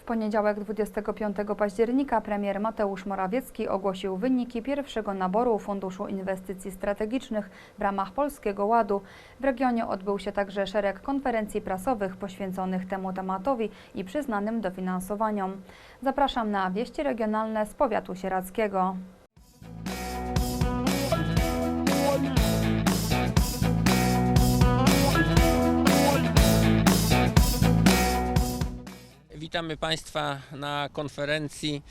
W poniedziałek 25 października premier Mateusz Morawiecki ogłosił wyniki pierwszego naboru Funduszu Inwestycji Strategicznych w ramach Polskiego Ładu. W regionie odbył się także szereg konferencji prasowych poświęconych temu tematowi i przyznanym dofinansowaniom. Zapraszam na wieści regionalne z powiatu sieradzkiego. Witamy Państwa na konferencji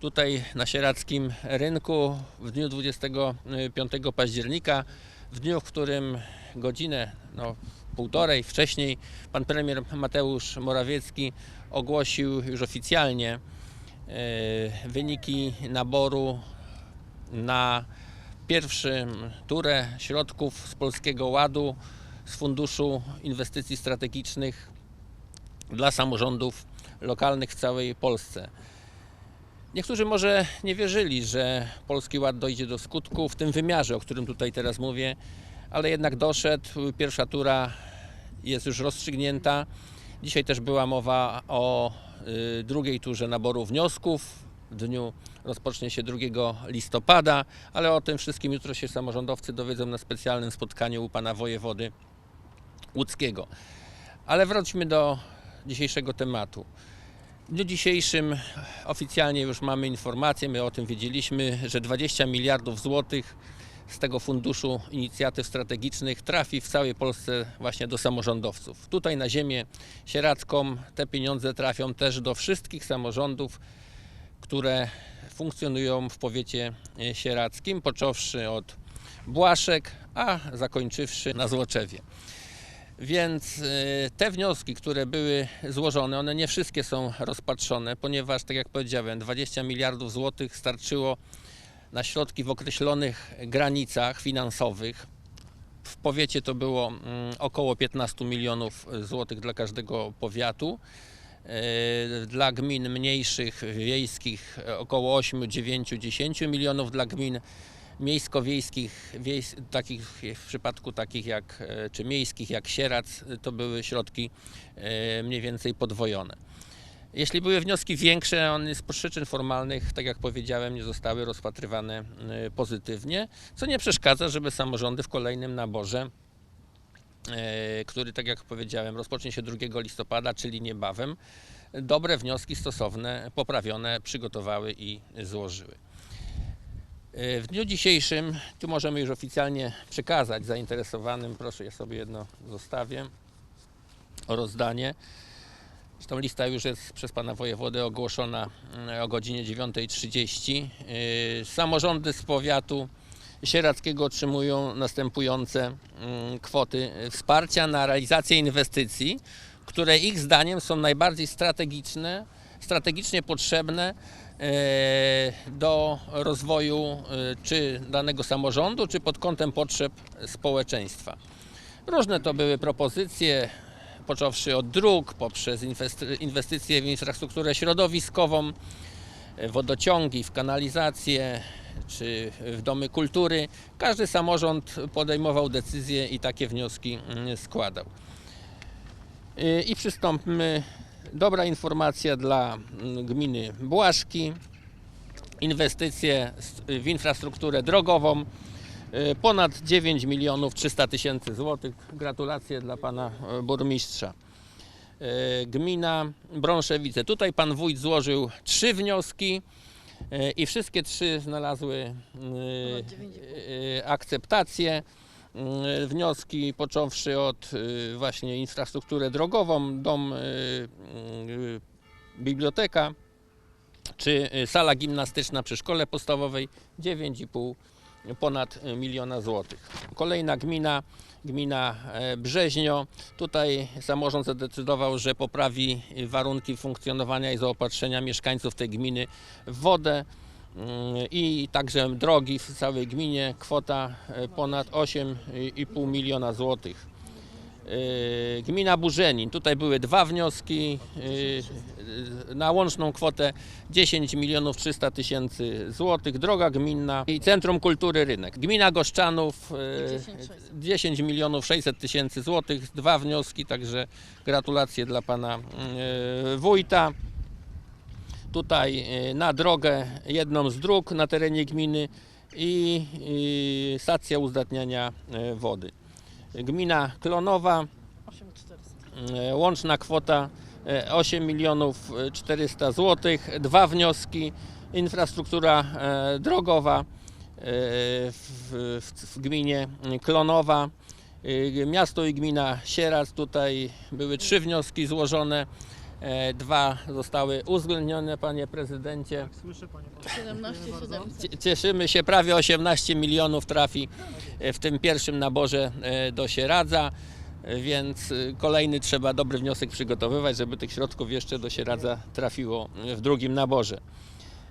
tutaj na Sieradzkim Rynku w dniu 25 października, w dniu, w którym godzinę, no półtorej wcześniej pan premier Mateusz Morawiecki ogłosił już oficjalnie e, wyniki naboru na pierwszym turę środków z Polskiego Ładu z Funduszu Inwestycji Strategicznych dla samorządów lokalnych w całej Polsce. Niektórzy może nie wierzyli, że Polski Ład dojdzie do skutku w tym wymiarze, o którym tutaj teraz mówię, ale jednak doszedł. Pierwsza tura jest już rozstrzygnięta. Dzisiaj też była mowa o y, drugiej turze naboru wniosków. W dniu rozpocznie się 2 listopada, ale o tym wszystkim jutro się samorządowcy dowiedzą na specjalnym spotkaniu u pana wojewody łódzkiego. Ale wróćmy do dzisiejszego tematu. W dniu dzisiejszym oficjalnie już mamy informację, my o tym wiedzieliśmy, że 20 miliardów złotych z tego funduszu inicjatyw strategicznych trafi w całej Polsce właśnie do samorządowców. Tutaj na ziemię sieradzką te pieniądze trafią też do wszystkich samorządów, które funkcjonują w powiecie e, sieradzkim, począwszy od Błaszek, a zakończywszy na Złoczewie. Więc y, te wnioski, które były złożone, one nie wszystkie są rozpatrzone, ponieważ, tak jak powiedziałem, 20 miliardów złotych starczyło na środki w określonych granicach finansowych. W powiecie to było mm, około 15 milionów złotych dla każdego powiatu. Y, Dla gmin mniejszych, wiejskich około 8, 9, 10 milionów, dla gmin miejsko-wiejskich, wiejs, takich, w przypadku takich jak, e, czy miejskich jak Sierac, to były środki e, mniej więcej podwojone. Jeśli były wnioski większe, one z przyczyn formalnych, tak jak powiedziałem, nie zostały rozpatrywane e, pozytywnie, co nie przeszkadza, żeby samorządy w kolejnym naborze, e, który, tak jak powiedziałem, rozpocznie się 2 listopada, czyli niebawem, dobre wnioski stosowne, poprawione, przygotowały i złożyły. E, W dniu dzisiejszym, tu możemy już oficjalnie przekazać zainteresowanym, proszę, ja sobie jedno zostawię, o rozdanie. Zresztą lista już jest przez pana wojewodę ogłoszona mm, o godzinie 9.30. E, Samorządy z powiatu sieradzkiego otrzymują następujące mm, kwoty wsparcia na realizację inwestycji, które ich zdaniem są najbardziej strategiczne, strategicznie potrzebne do rozwoju e, czy danego samorządu, czy pod kątem potrzeb społeczeństwa. Różne to były propozycje, począwszy od dróg, poprzez inwesty- inwestycje w infrastrukturę środowiskową, e, wodociągi, w kanalizację czy w domy kultury. Każdy samorząd podejmował decyzje i takie wnioski mm, składał. I przystąpmy. Dobra informacja dla mm, gminy Błaszki. Inwestycje w infrastrukturę drogową. y, Ponad 9 milionów 300 tysięcy złotych. Gratulacje dla pana e, burmistrza. Y, Gmina Brąszewice. Tutaj pan wójt złożył trzy wnioski y, i wszystkie trzy znalazły akceptację. Y, Wnioski począwszy od y, właśnie infrastrukturę drogową, dom, y, biblioteka czy sala gimnastyczna przy szkole podstawowej 9,5 ponad miliona złotych. Kolejna gmina, gmina e, Brzeźnio. Tutaj samorząd zadecydował, że poprawi warunki funkcjonowania i zaopatrzenia mieszkańców tej gminy w wodę i także drogi w całej gminie. Kwota e, ponad 8,5 miliona złotych. E, Gmina Burzenin. Tutaj były dwa wnioski e, na łączną kwotę 10 milionów 300 tysięcy złotych. Droga gminna i Centrum Kultury Rynek. Gmina Goszczanów e, 10 milionów 600 tysięcy złotych. Dwa wnioski, także gratulacje dla pana e, wójta. Tutaj e, na drogę jedną z dróg na terenie gminy i, i stacja uzdatniania e, wody. Gmina Klonowa, e, łączna kwota e, 8 milionów e, 400 zł, dwa wnioski, infrastruktura e, drogowa e, w, w, gminie Klonowa, e, miasto i gmina Sieradz, tutaj były trzy wnioski złożone, e, dwa zostały uwzględnione, panie prezydencie. Słyszę panie poseł. 17 700. Cie- Cieszymy się, prawie 18 milionów trafi e, w tym pierwszym naborze e, do Sieradza, e, więc e, kolejny trzeba dobry wniosek przygotowywać, żeby tych środków jeszcze do Sieradza trafiło e, w drugim naborze.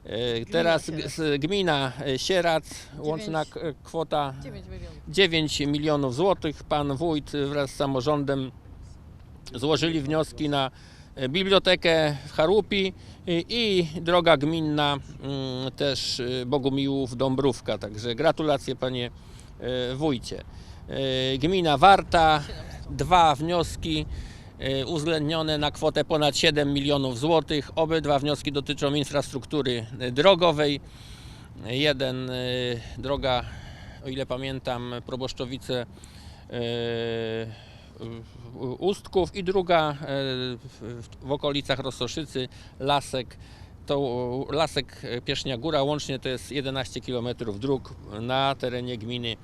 E, Teraz gmina e, Sieradz, łączna kwota 9 milionów. 9 milionów złotych. Pan wójt wraz z samorządem złożyli wnioski na e, bibliotekę w Charupi i, i droga gminna mm, też e, Bogumiłów Dąbrówka. Także gratulacje panie e, wójcie. E, Gmina Warta, dwa wnioski e, uwzględnione na kwotę ponad 7 milionów złotych. Obydwa wnioski dotyczą infrastruktury e, drogowej. Jeden e, droga, o ile pamiętam, Proboszczowice e, Ustków i druga e, w, okolicach Rossoszycy, Lasek. To Lasek Piesznia Góra łącznie to jest 11 km dróg na terenie gminy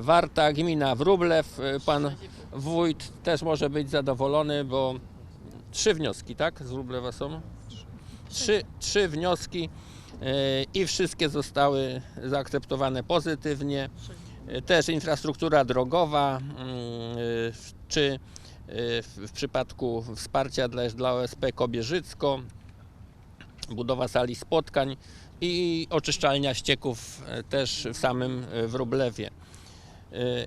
Warta. Gmina Wróblew, e, pan wójt też może być zadowolony, bo trzy wnioski, tak? Z Wróblewa są? Trzy, trzy wnioski e, i wszystkie zostały zaakceptowane pozytywnie. E, Też infrastruktura drogowa, mm, e, czy e, w, przypadku wsparcia dla, dla OSP Kobierzycko, budowa sali spotkań i oczyszczalnia ścieków też w samym Wróblewie.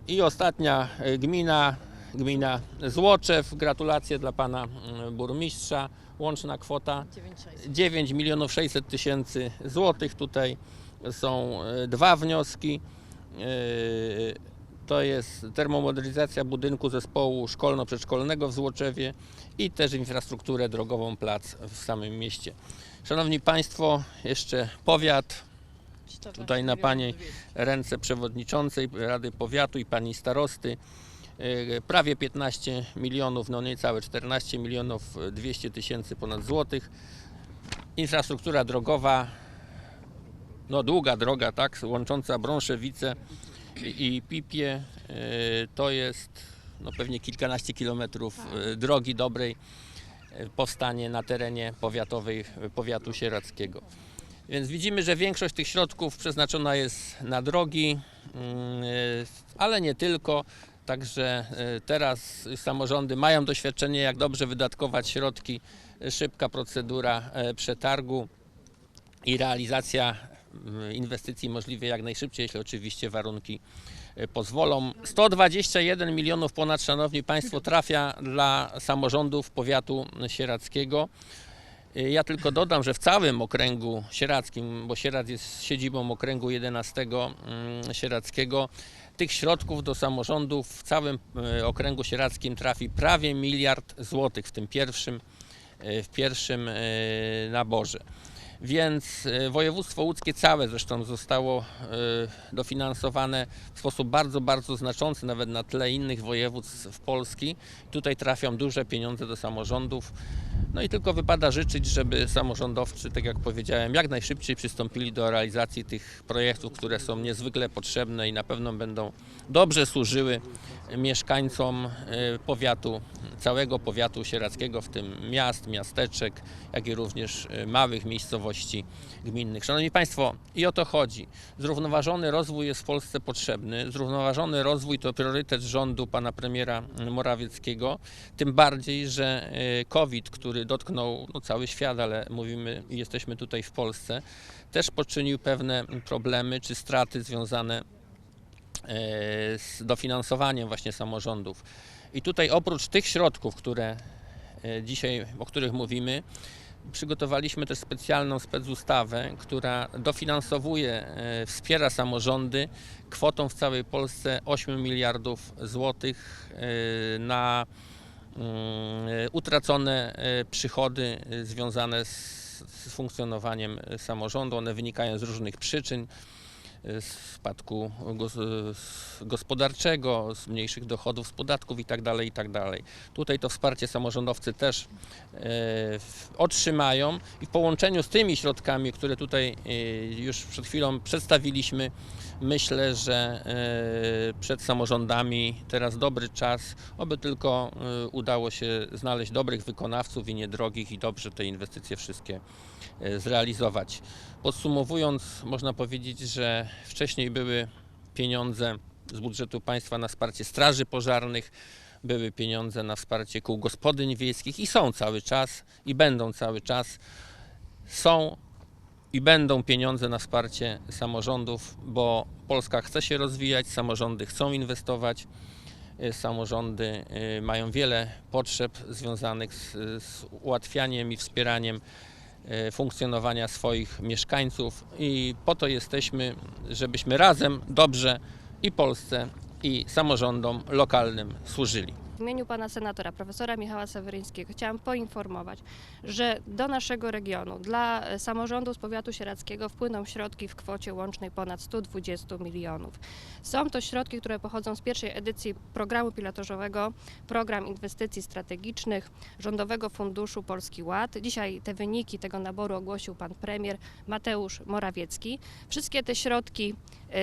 I ostatnia gmina, gmina Złoczew. Gratulacje dla pana burmistrza. Łączna kwota 9600. 9 milionów 600 tysięcy złotych. Tutaj są dwa wnioski. E, To jest termomodernizacja budynku zespołu szkolno-przedszkolnego w Złoczewie i też infrastrukturę drogową plac w samym mieście. Szanowni Państwo, jeszcze powiat, 14 Tutaj na 200. ręce przewodniczącej Rady Powiatu i pani starosty. e, Prawie 15 milionów, no niecałe 14 milionów e, 200 tysięcy ponad złotych. Infrastruktura drogowa, no długa droga, tak, łącząca Brąszewice i, Pipie, e, to jest no pewnie kilkanaście kilometrów e, drogi dobrej e, powstanie na terenie powiatowej, powiatu sieradzkiego. Więc widzimy, że większość tych środków przeznaczona jest na drogi, mm, ale nie tylko. Także teraz samorządy mają doświadczenie, jak dobrze wydatkować środki. Szybka procedura przetargu i realizacja inwestycji możliwie jak najszybciej, jeśli oczywiście warunki e, pozwolą. 121 milionów ponad, szanowni państwo, trafia dla samorządów powiatu sieradzkiego. Y, Ja tylko dodam, że w całym okręgu sieradzkim, bo Sieradz jest siedzibą okręgu 11 mm, sieradzkiego, tych środków do samorządów w całym okręgu sieradzkim trafi prawie miliard złotych w tym pierwszym, w pierwszym naborze. Więc y, województwo łódzkie całe zresztą zostało y, dofinansowane w sposób bardzo, bardzo znaczący, nawet na tle innych województw w Polski. Tutaj trafią duże pieniądze do samorządów. No i tylko wypada życzyć, żeby samorządowcy, tak jak powiedziałem, jak najszybciej przystąpili do realizacji tych projektów, które są niezwykle potrzebne i na pewno będą dobrze służyły mieszkańcom y, powiatu, całego powiatu sieradzkiego, w tym miast, miasteczek, jak i również y, małych miejscowości gminnych. Szanowni Państwo, i o to chodzi. Zrównoważony rozwój jest w Polsce potrzebny. Zrównoważony rozwój to priorytet rządu pana premiera Morawieckiego. Tym bardziej, że y, COVID, który dotknął no, cały świat, ale mówimy jesteśmy tutaj w Polsce, też poczynił pewne problemy czy straty związane z dofinansowaniem właśnie samorządów. I tutaj oprócz tych środków, które e, dzisiaj, o których mówimy, przygotowaliśmy też specjalną specustawę, która dofinansowuje, e, wspiera samorządy kwotą w całej Polsce 8 miliardów złotych e, na mm, utracone e, przychody e, związane z funkcjonowaniem e, samorządu. One wynikają z różnych przyczyn. Z spadku z gospodarczego, z mniejszych dochodów z podatków itd. itd. Tutaj to wsparcie samorządowcy też w- otrzymają i w połączeniu z tymi środkami, które tutaj już przed chwilą przedstawiliśmy, myślę, że przed samorządami teraz dobry czas, oby tylko udało się znaleźć dobrych wykonawców i niedrogich i dobrze te inwestycje wszystkie zrealizować. Podsumowując, można powiedzieć, że wcześniej były pieniądze z budżetu państwa na wsparcie straży pożarnych, były pieniądze na wsparcie kół gospodyń wiejskich i są cały czas i będą cały czas. Są i będą pieniądze na wsparcie samorządów, bo Polska chce się rozwijać, samorządy chcą inwestować. y, Samorządy y, mają wiele potrzeb związanych z, z ułatwianiem i wspieraniem funkcjonowania swoich mieszkańców i po to jesteśmy, żebyśmy razem dobrze i Polsce, i samorządom lokalnym służyli. W imieniu pana senatora, profesora Michała Seweryńskiego, chciałam poinformować, że do naszego regionu dla e, samorządu z powiatu sieradzkiego wpłyną środki w kwocie łącznej ponad 120 milionów. Są to środki, które pochodzą z pierwszej edycji programu pilotażowego Program Inwestycji Strategicznych Rządowego Funduszu Polski Ład. Dzisiaj te wyniki tego naboru ogłosił pan premier Mateusz Morawiecki. Wszystkie te środki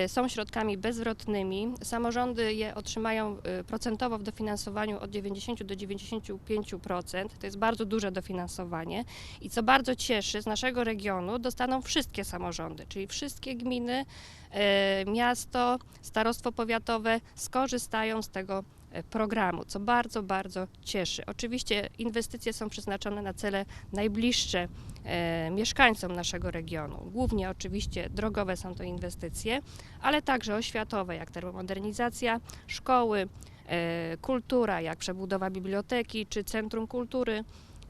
są środkami bezwrotnymi. Samorządy je otrzymają e, procentowo w dofinansowaniu od 90 do 95%. To jest bardzo duże dofinansowanie. I co bardzo cieszy, z naszego regionu dostaną wszystkie samorządy, czyli wszystkie gminy, e, miasto, starostwo powiatowe skorzystają z tego programu, co bardzo, bardzo cieszy. Oczywiście inwestycje są przeznaczone na cele najbliższe mieszkańcom naszego regionu. Głównie oczywiście drogowe są to inwestycje, ale także oświatowe, jak termomodernizacja szkoły, e, kultura, jak przebudowa biblioteki czy centrum kultury.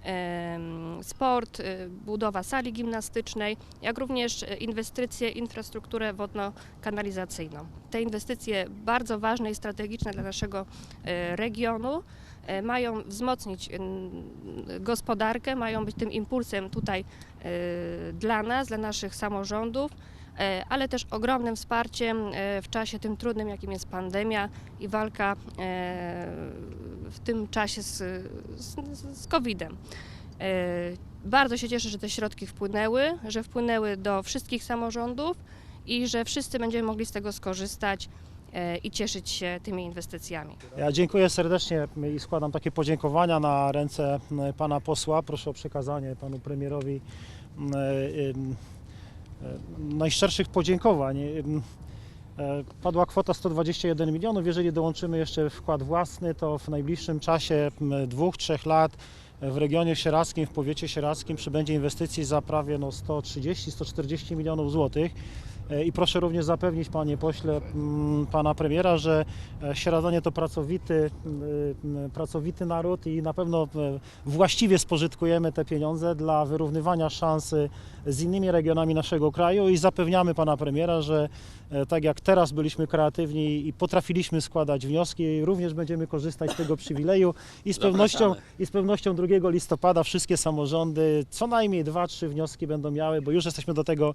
em, Sport, e, budowa sali gimnastycznej, jak również e, inwestycje w infrastrukturę wodno-kanalizacyjną. Te inwestycje bardzo ważne i strategiczne dla naszego e, regionu e, mają wzmocnić gospodarkę, mają być tym impulsem tutaj e, dla nas, dla naszych samorządów, e, ale też ogromnym wsparciem e, w czasie tym trudnym, jakim jest pandemia i walka e, w tym czasie z, z, z COVID-em. E, Bardzo się cieszę, że te środki wpłynęły, że wpłynęły do wszystkich samorządów i że wszyscy będziemy mogli z tego skorzystać e, i cieszyć się tymi inwestycjami. Ja dziękuję serdecznie i składam takie podziękowania na ręce pana posła. Proszę o przekazanie panu premierowi em, em, najszczerszych podziękowań. E, Padła kwota 121 milionów. Jeżeli dołączymy jeszcze wkład własny, to w najbliższym czasie dwóch, trzech lat w regionie sieradzkim, w powiecie sieradzkim przybędzie inwestycji za prawie no, 130-140 milionów złotych. E, I proszę również zapewnić, panie pośle, m, pana premiera, że e, Sieradzanie to pracowity, pracowity naród i na pewno e, właściwie spożytkujemy te pieniądze dla wyrównywania szans z innymi regionami naszego kraju i zapewniamy pana premiera, że tak jak teraz byliśmy kreatywni i potrafiliśmy składać wnioski, również będziemy korzystać z tego przywileju i z pewnością, i z pewnością 2 listopada wszystkie samorządy co najmniej dwa, trzy wnioski będą miały, bo już jesteśmy do tego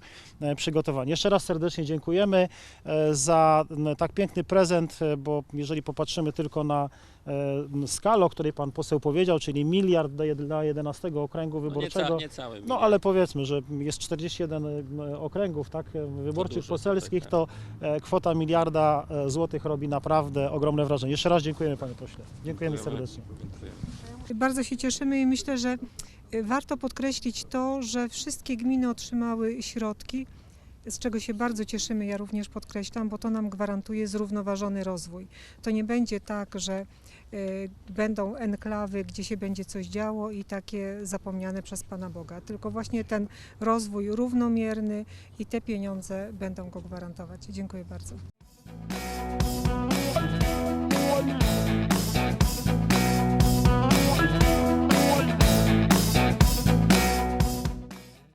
przygotowani. Jeszcze raz serdecznie dziękujemy e, za tak piękny prezent, e, bo jeżeli popatrzymy tylko na e, skalę, o której pan poseł powiedział, czyli miliard dla jed- dla 11 okręgu No wyborczego. ca, nie cały No ale powiedzmy, że jest 41 m, okręgów tak, wyborczych, dużo, poselskich, tak, to kwota miliarda złotych robi naprawdę ogromne wrażenie. Jeszcze raz dziękujemy panie pośle. Dziękujemy Dziękujemy. serdecznie. Dziękuję. Bardzo się cieszymy i myślę, że warto podkreślić to, że wszystkie gminy otrzymały środki, z czego się bardzo cieszymy, ja również podkreślam, bo to nam gwarantuje zrównoważony rozwój. To nie będzie tak, że y, będą enklawy, gdzie się będzie coś działo i takie zapomniane przez Pana Boga, tylko właśnie ten rozwój równomierny i te pieniądze będą go gwarantować. Dziękuję bardzo.